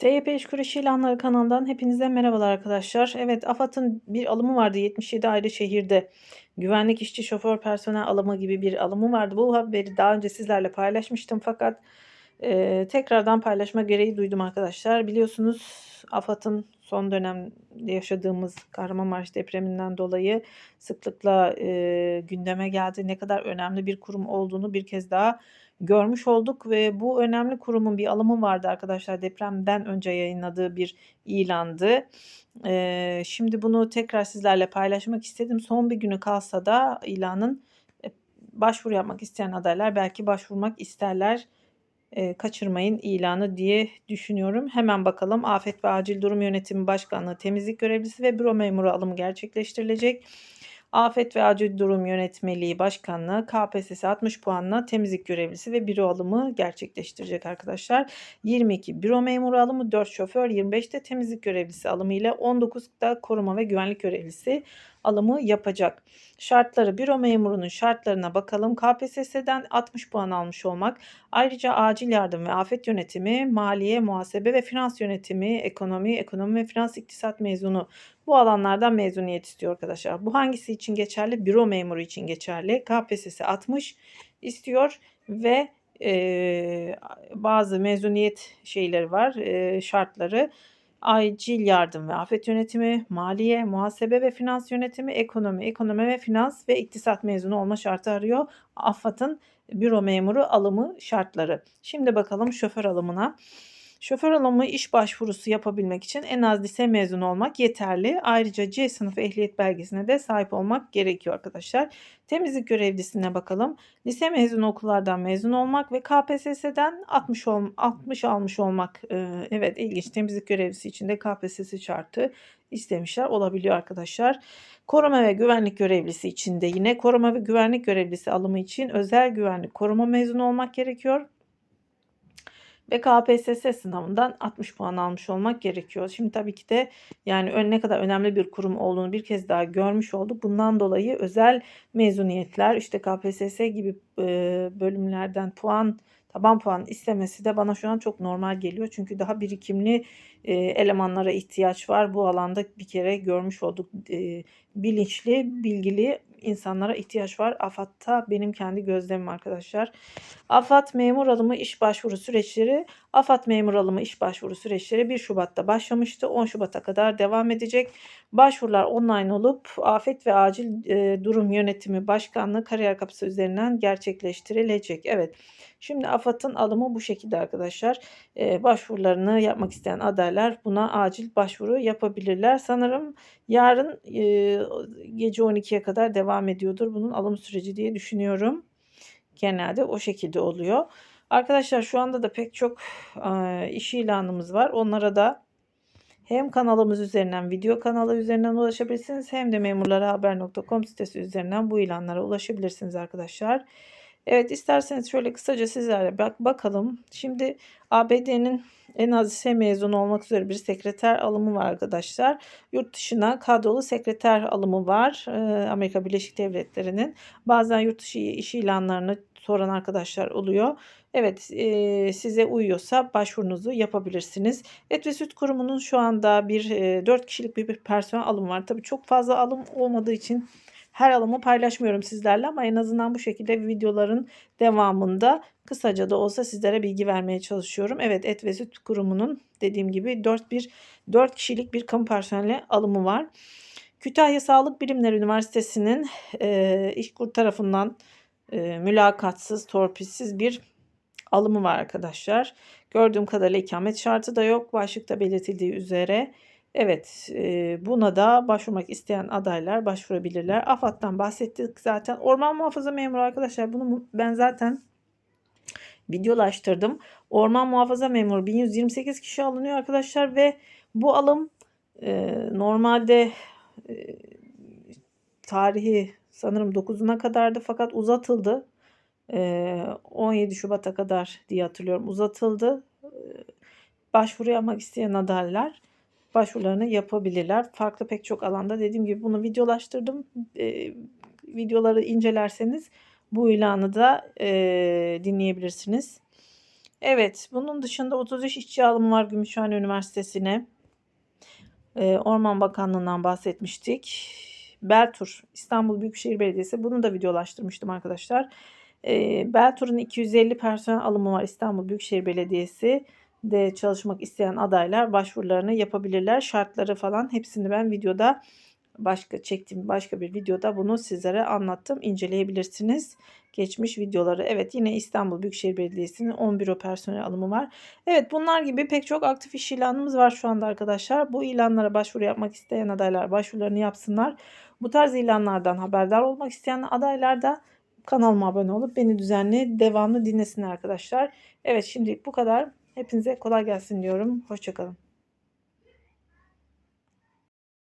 TYP İş Kuruşu İlanları kanalından hepinize merhabalar arkadaşlar. Evet AFAD'ın bir alımı vardı 77 ayrı şehirde. Güvenlik işçi şoför personel alımı gibi bir alımı vardı. Bu haberi daha önce sizlerle paylaşmıştım fakat e, tekrardan paylaşma gereği duydum arkadaşlar. Biliyorsunuz AFAD'ın son dönemde yaşadığımız Kahramanmaraş depreminden dolayı sıklıkla e, gündeme geldi. Ne kadar önemli bir kurum olduğunu bir kez daha görmüş olduk ve bu önemli kurumun bir alımı vardı arkadaşlar. Depremden önce yayınladığı bir ilandı. Ee, şimdi bunu tekrar sizlerle paylaşmak istedim. Son bir günü kalsa da ilanın e, başvuru yapmak isteyen adaylar belki başvurmak isterler. E, kaçırmayın ilanı diye düşünüyorum. Hemen bakalım. Afet ve Acil Durum Yönetimi Başkanlığı temizlik görevlisi ve büro memuru alımı gerçekleştirilecek. Afet ve Acil Durum Yönetmeliği Başkanlığı KPSS 60 puanla temizlik görevlisi ve büro alımı gerçekleştirecek arkadaşlar. 22 büro memuru alımı, 4 şoför, 25 de temizlik görevlisi alımı ile 19 da koruma ve güvenlik görevlisi alımı yapacak. Şartları büro memurunun şartlarına bakalım. KPSS'den 60 puan almış olmak. Ayrıca acil yardım ve afet yönetimi, maliye, muhasebe ve finans yönetimi, ekonomi, ekonomi ve finans iktisat mezunu bu alanlardan mezuniyet istiyor arkadaşlar. Bu hangisi için geçerli? Büro memuru için geçerli. KPSS 60 istiyor ve e, bazı mezuniyet şeyleri var, e, şartları acil yardım ve afet yönetimi, maliye, muhasebe ve finans yönetimi, ekonomi, ekonomi ve finans ve iktisat mezunu olma şartı arıyor. AFAD'ın büro memuru alımı şartları. Şimdi bakalım şoför alımına. Şoför alımı iş başvurusu yapabilmek için en az lise mezunu olmak yeterli. Ayrıca C sınıfı ehliyet belgesine de sahip olmak gerekiyor arkadaşlar. Temizlik görevlisine bakalım. Lise mezunu okullardan mezun olmak ve KPSS'den 60 ol, 60 almış olmak. Ee, evet ilginç. Temizlik görevlisi için de KPSS şartı istemişler olabiliyor arkadaşlar. Koruma ve güvenlik görevlisi için de yine koruma ve güvenlik görevlisi alımı için özel güvenlik koruma mezunu olmak gerekiyor ve KPSS sınavından 60 puan almış olmak gerekiyor. Şimdi tabii ki de yani ne kadar önemli bir kurum olduğunu bir kez daha görmüş olduk. Bundan dolayı özel mezuniyetler işte KPSS gibi bölümlerden puan taban puan istemesi de bana şu an çok normal geliyor. Çünkü daha birikimli e, elemanlara ihtiyaç var. Bu alanda bir kere görmüş olduk. E, bilinçli, bilgili insanlara ihtiyaç var. AFAD'da benim kendi gözlemim arkadaşlar. AFAD memur alımı iş başvuru süreçleri AFAD memur alımı iş başvuru süreçleri 1 Şubat'ta başlamıştı. 10 Şubat'a kadar devam edecek. Başvurular online olup Afet ve Acil e, Durum Yönetimi Başkanlığı kariyer kapısı üzerinden gerçekleştirilecek. Evet. Şimdi AFAD'ın alımı bu şekilde arkadaşlar. E, başvurularını yapmak isteyen adaylar buna acil başvuru yapabilirler. Sanırım yarın e, gece 12'ye kadar devam ediyordur bunun alım süreci diye düşünüyorum. Genelde o şekilde oluyor. Arkadaşlar şu anda da pek çok e, iş ilanımız var. Onlara da hem kanalımız üzerinden video kanalı üzerinden ulaşabilirsiniz hem de memurlarahaber.com sitesi üzerinden bu ilanlara ulaşabilirsiniz arkadaşlar. Evet isterseniz şöyle kısaca sizlerle bak bakalım. Şimdi ABD'nin en az lise mezunu olmak üzere bir sekreter alımı var arkadaşlar. Yurt dışına kadrolu sekreter alımı var. Amerika Birleşik Devletleri'nin. Bazen yurt dışı iş ilanlarını soran arkadaşlar oluyor. Evet e, size uyuyorsa başvurunuzu yapabilirsiniz. Et ve Süt Kurumu'nun şu anda bir e, 4 kişilik bir, bir personel alım var. Tabii çok fazla alım olmadığı için her alımı paylaşmıyorum sizlerle ama en azından bu şekilde videoların devamında kısaca da olsa sizlere bilgi vermeye çalışıyorum. Evet Et ve Süt Kurumu'nun dediğim gibi 4 bir 4 kişilik bir kamu personeli alımı var. Kütahya Sağlık Bilimleri Üniversitesi'nin e, İşkur tarafından e, mülakatsız, torpilsiz bir alımı var arkadaşlar. Gördüğüm kadarıyla ikamet şartı da yok. Başlıkta belirtildiği üzere. Evet e, buna da başvurmak isteyen adaylar başvurabilirler. AFAD'dan bahsettik zaten. Orman muhafaza memuru arkadaşlar bunu ben zaten videolaştırdım. Orman muhafaza memuru 1128 kişi alınıyor arkadaşlar ve bu alım e, normalde e, tarihi sanırım 9'una kadardı fakat uzatıldı. 17 Şubat'a kadar diye hatırlıyorum uzatıldı. Başvuru yapmak isteyen adaylar başvurularını yapabilirler. Farklı pek çok alanda dediğim gibi bunu videolaştırdım. E, videoları incelerseniz bu ilanı da e, dinleyebilirsiniz. Evet, bunun dışında 33 işçi alımı var Gümüşhane Üniversitesi'ne. Eee, Orman Bakanlığı'ndan bahsetmiştik. Beltur, İstanbul Büyükşehir Belediyesi. Bunu da videolaştırmıştım arkadaşlar. Eee, Beltur'un 250 personel alımı var İstanbul Büyükşehir Belediyesi de çalışmak isteyen adaylar başvurularını yapabilirler. Şartları falan hepsini ben videoda başka çektiğim başka bir videoda bunu sizlere anlattım. İnceleyebilirsiniz. Geçmiş videoları. Evet yine İstanbul Büyükşehir Belediyesi'nin 11 o personel alımı var. Evet bunlar gibi pek çok aktif iş ilanımız var şu anda arkadaşlar. Bu ilanlara başvuru yapmak isteyen adaylar başvurularını yapsınlar. Bu tarz ilanlardan haberdar olmak isteyen adaylar da kanalıma abone olup beni düzenli devamlı dinlesinler arkadaşlar. Evet şimdilik bu kadar. Hepinize kolay gelsin diyorum. Hoşçakalın.